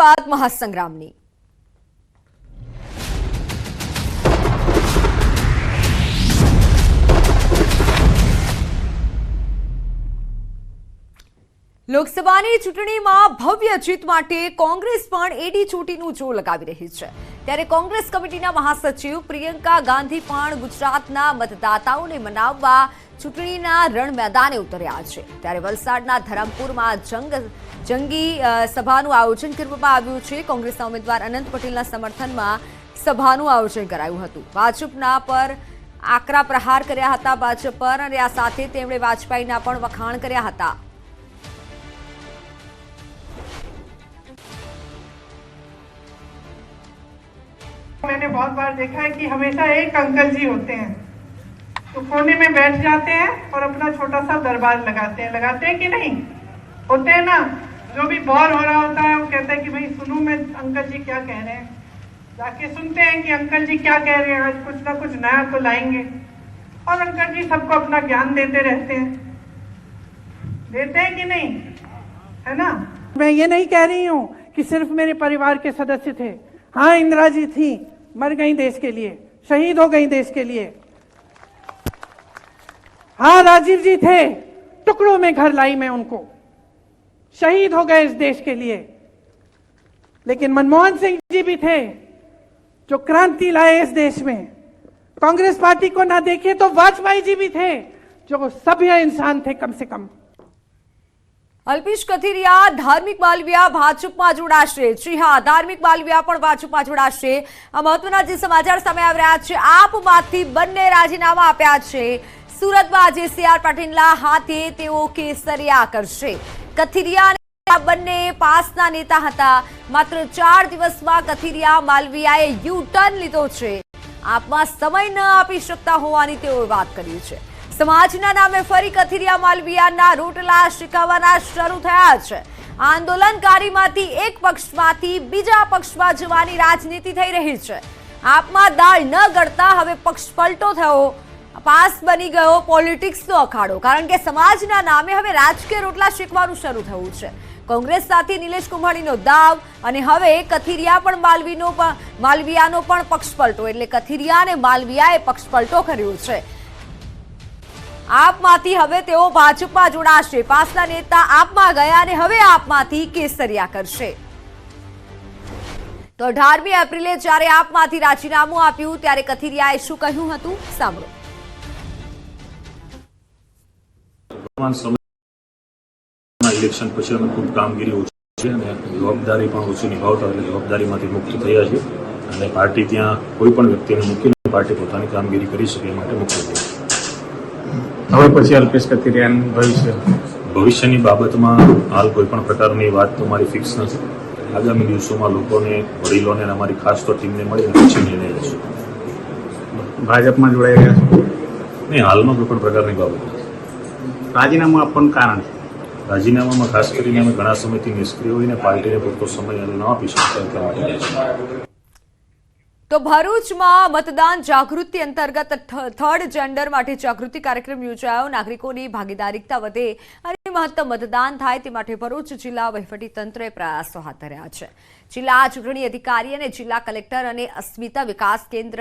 વાત મહાસંગ્રામની. લોકસભાની ચૂંટણીમાં ભવ્ય જીત માટે કોંગ્રેસ પણ એડી ચોટીનું જોર લગાવી રહી છે. ત્યારે કોંગ્રેસ કમિટીના મહાસચિવ પ્રિયંકા ગાંધી પણ ગુજરાતના મતદાતાઓને મનાવવા ચૂંટણીના રણ મેદાને ઉતર્યા છે ત્યારે વલસાડના ધરમપુરમાં જંગ જંગી અ, સભાનું આયોજન કરવામાં આવ્યું છે કોંગ્રેસના ઉમેદવાર અનંત પટેલના સમર્થનમાં સભાનું આયોજન કરાયું હતું ભાજપના પર આકરા પ્રહાર કર્યા હતા ભાજપ પર અને આ સાથે તેમણે વાજપેયીના પણ વખાણ કર્યા હતા मैंने बहुत बार देखा है कि हमेशा एक अंकल जी होते हैं तो कोने में बैठ जाते हैं और अपना छोटा सा दरबार लगाते हैं। लगाते हैं कि नहीं? होते हैं ना? जो भी बोर हो रहा होता है, वो कहते हैं कि भाई, सुनू, मैं अंकल जी क्या कह रहे हैं। जाके सुनते हैं कि अंकल जी क्या कह रहे हैं। आज कुछ ना कुछ नया तो लाएँगे। और अंकल जी सबको अपना ज्ञान देते रहते हैं। देते हैं कि नहीं? है ना? मैं ये नहीं कह रही हूँ कि सिर्फ़ मेरे परिवार के सदस्य थे। हाँ इंदिरा जी थी। मर गई देश के लिए। शहीद हो गई देश के लिए। हाँ राजीव जी थे टुकड़ों में घर लाई मैं उनको शहीद हो गए इस देश के लिए लेकिन मनमोहन सिंह जी भी थे जो क्रांति लाए इस देश में कांग्रेस पार्टी को ना देखे तो वाजपेयी जी भी थे जो सभ्य इंसान थे कम से कम અલ્પેશ કથિરિયા ધાર્મિક માલવિયા ભાજપમાં જોડાશે જી હા ધાર્મિક માલવિયા પણ ભાજપમાં જોડાશે આ મહત્વના જે સમાચાર સામે આવી રહ્યા છે આપમાંથી બંને રાજીનામા આપ્યા છે સુરતમાં આજે સીઆર પાટીલના હાથે તેઓ કેસરિયા કરશે. કથિરિયા બંને પાસના નેતા હતા. માત્ર ચાર દિવસમાં કથિરિયા માલવિયાએ યુ ટર્ન લીધો છે. આપમાં સમય ન આપી શકતા હોવાની તેઓએ વાત કરી છે. સમાજના નામે ફરી કથિરિયા માલવિયાના રોટલા શીખવવાના શરૂ થયા છે. આંદોલનકારીમાંથી એક પક્ષમાંથી બીજા પક્ષમાં જવાની રાજનીતિ થઈ રહી છે. આપમાં દાળ ન ગળતા હવે પક્ષ પલટો થયો. પાસ બની ગયો પોલિટિક્સનો અખાડો, કારણ કે સમાજના નામે હવે રાજકીય રોટલા શીખવાનું શરૂ થયું છે. કોંગ્રેસ સાથે નિલેશ કુંભાણીનો દાવ અને હવે કથિરિયા પણ માલવીનો પણ માલવિયાનો પણ પક્ષ પલટો એટલે કથિરિયા અને માલવિયાએ પક્ષ પલટો કર્યો છે. આપમાંથી હવે તેઓ ભાજપમાં જોડાશે. પાસના નેતા આપમાં ગયા અને હવે આપમાંથી કેસરિયા કરશે. તો અઢારમી એપ્રિલે જ્યારે આપમાંથી રાજીનામું આપ્યું, ત્યારે કથિરિયાએ શું કહ્યું હતું? સાંભળો. સમયના ઇલેક્શન પછી અમે ખૂબ કામગીરી ઓછી છે અને જવાબદારી પણ ઓછી નિભાવતા એટલે જવાબદારીમાંથી મુક્ત થયા છે અને પાર્ટી ત્યાં કોઈ પણ વ્યક્તિને મૂકીને પાર્ટી પોતાની કામગીરી કરી શકે માટે મુક્ત થઈ હવે પછી અલ્પેશ કથિરિયાન ભવિષ્ય? ભવિષ્યની બાબતમાં હાલ કોઈ પણ પ્રકારની વાત તો મારી ફિક્સ નથી. આગામી દિવસોમાં લોકોને વડીલોને અને અમારી ખાસ તો ટીમને મળીને પછી નિર્ણય લેશું. ભાજપમાં જોડાઈ ગયા છો? નહીં હાલમાં કોઈ પણ પ્રકારની બાબત રાજીનામું આપવાનું કારણ છે. રાજીનામામાં ખાસ કરીને અમે ઘણા સમયથી નિષ્ક્રિય હોઈને પાર્ટીને પૂરતો સમય ન આપી શકતા. તો ભરૂચમાં મતદાન જાગૃતિ અંતર્ગત થર્ડ જેન્ડર માટે જાગૃતિ કાર્યક્રમ યોજાયો. નાગરિકોની ભાગીદારીતા વધે અને મહત્તમ મતદાન થાય તે માટે ભરૂચ જિલ્લા વહીવટીતંત્રે પ્રયાસો હાથ ધર્યા છે. જિલ્લા ચૂંટણી અધિકારી અને જિલ્લા કલેક્ટર અને અસ્મિતા વિકાસ કેન્દ્ર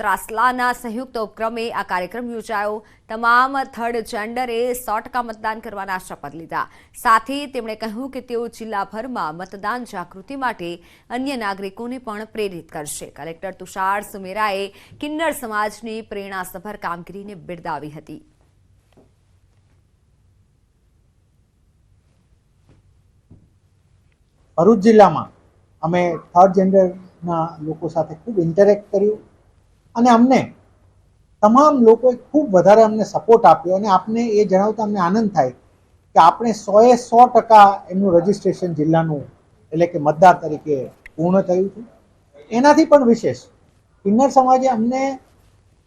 ત્રાસલાના સંયુક્ત ઉપક્રમે આ કાર્યક્રમ યોજાયો. તમામ થર્ડ જેન્ડરે સો ટકા મતદાન કરવાના શપથ લીધા. સાથે તેમણે કહ્યું કે તેઓ જિલ્લાભરમાં મતદાન જાગૃતિ માટે અન્ય નાગરિકોને પણ પ્રેરિત કરશે. કલેક્ટર તુષાર સુમેરાએ કિન્નર સમાજની પ્રેરણાસભર કામગીરીને બિરદાવી હતી. ભરૂચ જિલ્લામાં અમે થર્ડ જેન્ડરના લોકો સાથે ખૂબ ઇન્ટરેક્ટ કર્યું અને અમને તમામ લોકોએ ખૂબ વધારે અમને સપોર્ટ આપ્યો અને આપને એ જણાવતા અમને આનંદ થાય કે આપણે સોએ સો ટકા એમનું રજિસ્ટ્રેશન જિલ્લાનું એટલે કે મતદાર તરીકે પૂર્ણ થયું છે. એનાથી પણ વિશેષ કિન્નર સમાજે અમને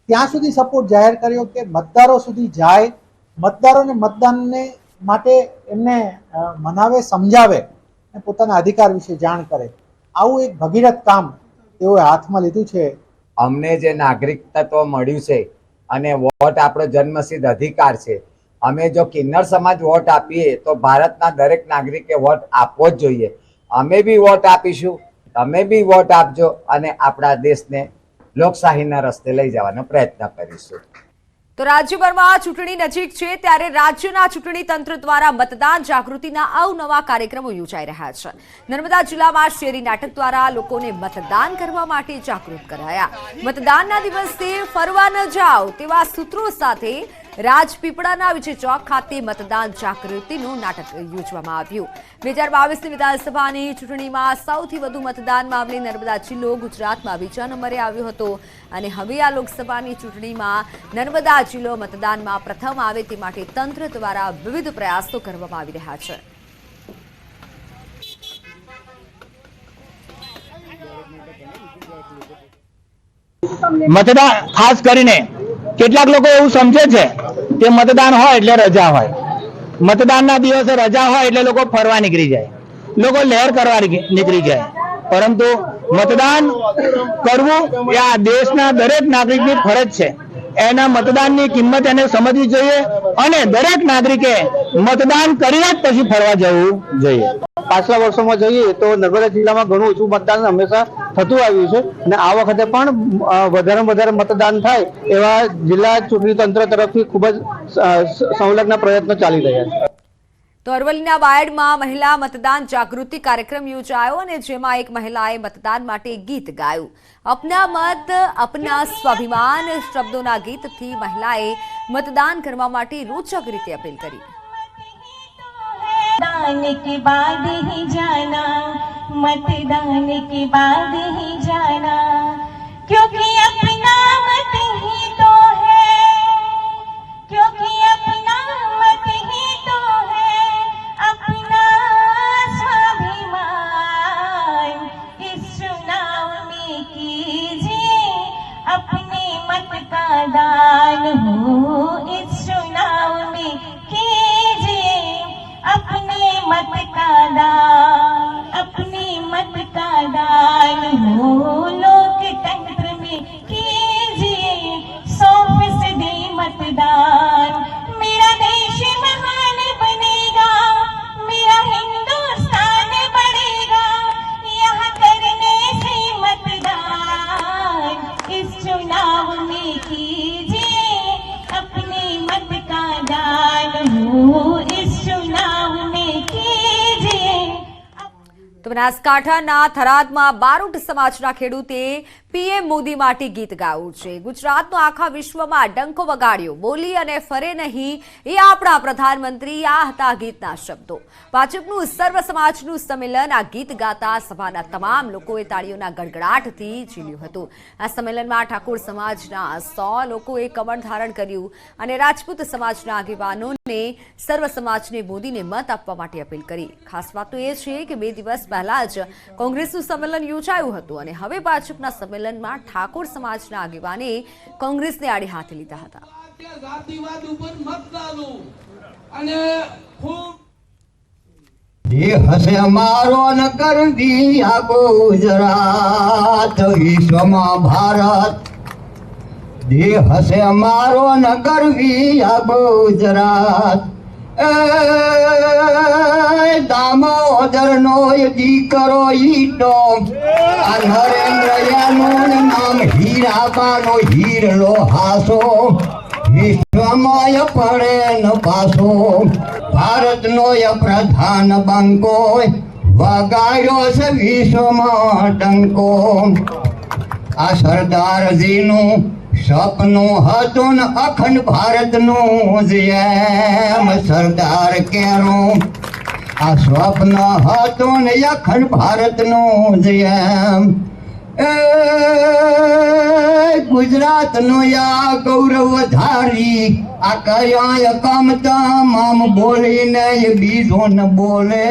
ત્યાં સુધી સપોર્ટ જાહેર કર્યો કે મતદારો સુધી જાય, મતદારોને મતદાનને માટે એમને મનાવે, સમજાવે અને પોતાના અધિકાર વિશે જાણ કરે. આવું એક ભગીરથ કામ તેઓએ હાથમાં લીધું છે. અમને જે નાગરિક તત્વ મળ્યું છે અને વોટ આપણો જન્મસિદ્ધ અધિકાર છે. અમે જો કિન્નર સમાજ વોટ આપીએ તો ભારતના દરેક નાગરિકે વોટ આપવો જ જોઈએ. અમે બી વોટ આપીશું, તમે બી વોટ આપજો અને આપણા દેશને લોકશાહીના રસ્તે લઈ જવાનો પ્રયત્ન કરીશું. તો રાજ્યભરમાં ચૂંટણી નજીક છે ત્યારે રાજ્યના ચૂંટણી તંત્ર દ્વારા મતદાન જાગૃતિના અવનવા કાર્યક્રમો યોજાઈ રહ્યા છે. નર્મદા જિલ્લામાં શેરી નાટક દ્વારા લોકોને મતદાન કરવા માટે જાગૃત કરાયા. મતદાનના દિવસે ફરવા ન જાઓ તેવા સૂત્રો સાથે રાજપીપળાના વિજય ખાતે મતદાન જાગૃતિનું નાટક યોજવામાં આવ્યું. બે હજાર બાવીસની વિધાનસભાની ચૂંટણીમાં સૌથી વધુ મતદાન મામલે નર્મદા જિલ્લો ગુજરાતમાં બીજા નંબરે આવ્યો હતો. અને હવે આ લોકસભાની ચૂંટણીમાં નર્મદા જિલ્લો મતદાનમાં પ્રથમ આવે તે માટે તંત્ર દ્વારા વિવિધ પ્રયાસો કરવામાં આવી રહ્યા છે. મતદાન ખાસ કરીને કેટલાક લોકો એવું સમજે છે કે મતદાન હોય એટલે રજા હોય. મતદાનના દિવસે રજા હોય એટલે લોકો ફરવા નીકળી જાય. લોકો લહેર કરવા નીકળી જાય. પરંતુ મતદાન કરવું એ આ દેશના દરેક નાગરિકની ફરજ છે. એના મતદાનની કિંમત એને સમજવી જોઈએ અને દરેક નાગરિકે મતદાન કરીને જ પછી ફરવા જવું જોઈએ. પાછલા વર્ષોમાં જોઈએ તો નર્મદા જિલ્લામાં ઘણું ઓછું મતદાન હંમેશા થતું આવ્યું છે. અને આ વખતે પણ અ, વધારે મતદાન થાય એવા જિલ્લા ચૂંટણી તંત્ર તરફથી ખૂબ જ સંલગ્ન પ્રયત્નો ચાલી રહ્યા છે. તો અરવલ્લીના વાયડમાં મહિલા મતદાન જાગૃતિ કાર્યક્રમ યોજાયો અને જેમાં એક મહિલાએ મતદાન માટે ગીત ગાયું. અપના મત અપના સ્વાભિમાન શબ્દોના ગીતથી મહિલાએ મતદાન કરવા માટે રોચક રીતે અપીલ કરી. मतदान के बाद ही जाना मतदान के बाद ही जाना તો બનાસકાંઠાના થરાદમાં બારોટ સમાજના ખેડૂતે પીએમ મોદી માટે ગીત ગાવું છે. ગુજરાતનો આખા વિશ્વમાં ડંકો વગાડ્યો. બોલી અને ફરે નહીં એ આપણા પ્રધાનમંત્રી આ હતા ગીતના શબ્દો. ભાજપનું સર્વ સમાજનું સંમેલન આ ગીત ગાતા સભાના તમામ લોકોએ તાળીઓના ગડગડાટથી ઝીલ્યું હતું. આ સંમેલનમાં ઠાકોર સમાજના સો લોકોએ કમળ ધારણ કર્યું અને રાજપૂત સમાજના આગેવાનોને સર્વ સમાજને મોદીને મત આપવા માટે અપીલ કરી. ખાસ વાત તો એ છે કે બે દિવસ પહેલા જ કોંગ્રેસનું સંમેલન યોજાયું હતું અને હવે ભાજપના સંમેલનમાં ઠાકોર સમાજના આગેવાને કોંગ્રેસને આડે હાથે લીધા હતા. ત્યાં જાતિવાદ ઉપર મત અને ખૂબ એ હસે મારો નગર દિયા ગુજરાત વિશ્વમાં ભારત. દેહ હશે અમારો નગર વિયા ગુજરાત. દામોદર નો દીકરો ઈટો. આ નરેન્દ્ર યાનું નામ હીરાબાનો હીરલો હાસો. વિશ્વમય પડે ન પાસો. ભારતનો પ્રધાન બંકો. વગાડ્યો છે વિશ્વમાં ડંકો આ સરદારજીનું સપનું હતું ને અખંડ ભારતનું જેમ સરદાર કેરું. આ સ્વપ્ન હતું ને અખંડ ભારતનું જેમ ગુજરાત નો યા ગૌરવ ધારી આ કયા કમ તમામ બોલીને બીજો ન બોલે.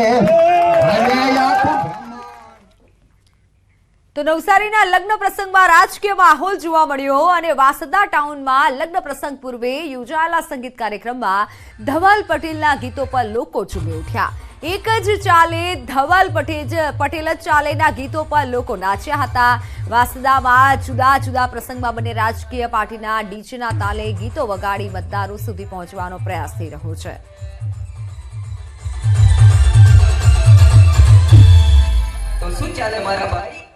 તો નવસારીના લગ્ન પ્રસંગમાં રાજકીય માહોલ જોવા મળ્યો અને વાસદા ટાઉનમાં લગ્ન પ્રસંગ પૂર્વે યોજાયેલા સંગીત કાર્યક્રમમાં ધવલ પટેલના ગીતો પર લોકો ઝૂમી ઉઠ્યા. એક જ ચાલે ધવલ પટેલ પટેલ જ ચાલેના ગીતો પર લોકો નાચ્યા હતા. વાસદામાં જુદા જુદા પ્રસંગમાં બંને રાજકીય પાર્ટીના ડીજેના તાલે ગીતો વગાડી મતદારો સુધી પહોંચવાનો પ્રયાસ થઈ રહ્યો છે. શું ચાલે મારા ભાઈ?